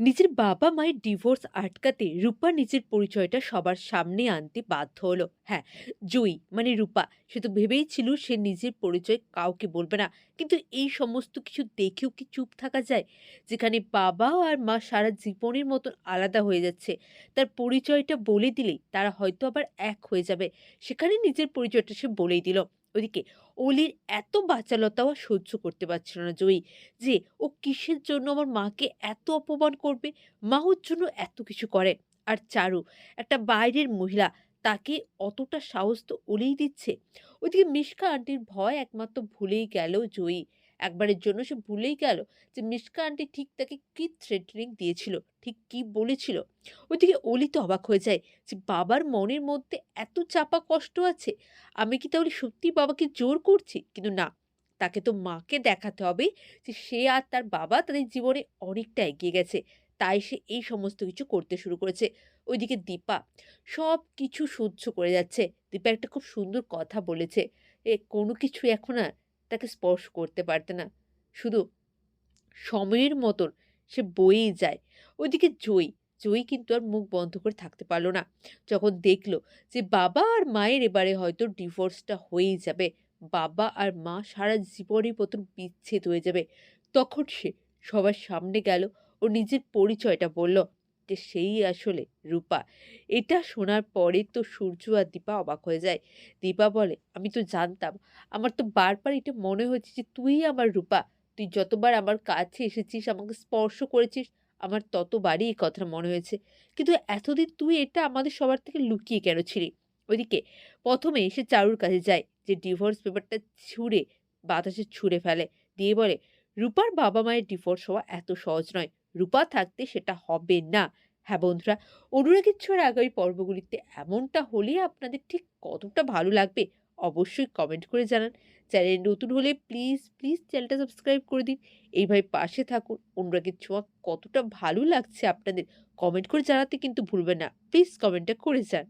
নিজের বাবা মায়ের ডিভোর্স আটকাতে রূপা নিজের পরিচয়টা সবার সামনে আনতে বাধ্য হলো। হ্যাঁ জয়ী মানে রূপা, সে তো ভেবেই ছিল সে নিজের পরিচয় কাউকে বলবে না। কিন্তু এই সমস্ত কিছু দেখেও কি চুপ থাকা যায়? যেখানে বাবা আর মা সারা জীবনের মতন আলাদা হয়ে যাচ্ছে। তার পরিচয়টা বলে দিলেই তারা হয়তো আবার এক হয়ে যাবে। সেখানে নিজের পরিচয়টা সে বলেই দিল। ওদিকে, অলির এত বাচালতাও সহ্য করতে পারছিল না জয়ী যে ও কিসের জন্য আমার মাকে এত অপমান করবে? মা ওর জন্য এত কিছু করে। আর চারু, একটা বাইরের মহিলা, তাকে অতটা সাহস তো ওলেই দিচ্ছে। ওদিকে মিশকা আন্টির ভয় একমাত্র ভুলেই গেল জয়ী একবারের জন্য সে ভুলেই গেল যে মিশকা আন্টি ঠিক তাকে কি থ্রেটনিং দিয়েছিল, ঠিক কি বলেছিল। ওইদিকে অলি তো অবাক হয়ে যায় যে বাবার মনের মধ্যে এত চাপা কষ্ট আছে, আমি কি তাহলে সত্যি বাবাকে জোর করছি? কিন্তু না, তাকে তো মাকে দেখাতে হবে যে সে আর তার বাবা তাদের জীবনে অনেকটা এগিয়ে গেছে, তাই সে এই সমস্ত কিছু করতে শুরু করেছে। ওইদিকে দীপা সব কিছু সহ্য করে যাচ্ছে। দীপা একটা খুব সুন্দর কথা বলেছে, এ কোনো কিছু এখন আর তাকে স্পর্শ করতে পারতে না। শুধু সময়ের মতন সে বয়েই যায়। ওইদিকে জয়ী জয়ী কিন্তু আর মুখ বন্ধ করে থাকতে পারল না। যখন দেখল যে বাবা আর মায়ের এবারে হয়তো ডিভোর্সটা হয়েই যাবে, বাবা আর মা সারা জীবনের মতন বিচ্ছেদ হয়ে যাবে, তখন সে সবার সামনে গেল ও নিজের পরিচয়টা বলল যে সেই আসলে রূপা। এটা শোনার পরে তো সূর্য আর দীপা অবাক হয়ে যায়। দীপা বলে, আমি তো জানতাম। আমার তো বারবার এটা মনে হচ্ছে যে তুই আমার রূপা। তুই যতবার আমার কাছে এসেছিস, আমাকে স্পর্শ করেছিস, আমার ততবারই এই কথাটা মনে হয়েছে। কিন্তু এতদিন তুই এটা আমাদের সবার থেকে লুকিয়ে কেন ছিলি? ওইদিকে, প্রথমে এসে চারুর কাছে যায় যে ডিভোর্স পেপারটা ছুঁড়ে, বাতাসে ছুঁড়ে ফেলে। দিয়ে বলে রূপার বাবা মায়ের ডিভোর্স হওয়া এত সহজ নয়। রূপা থাকতে সেটা হবে না। হ্যাঁ বন্ধুরা অনুরাগের ছোঁয়ার আগামী পর্বগুলিতে এমনটা হলে আপনাদের ঠিক কতটা ভালো লাগবে অবশ্যই কমেন্ট করে জানান। চ্যানেল নতুন হলে প্লিজ প্লিজ চ্যানেলটা সাবস্ক্রাইব করে দিন। এইভাবে পাশে থাকুন অনুরাগের ছোঁয়া কতটা ভালো লাগছে আপনাদের। কমেন্ট করে জানাতে কিন্তু ভুলবেন না। প্লিজ কমেন্টটা করে যান।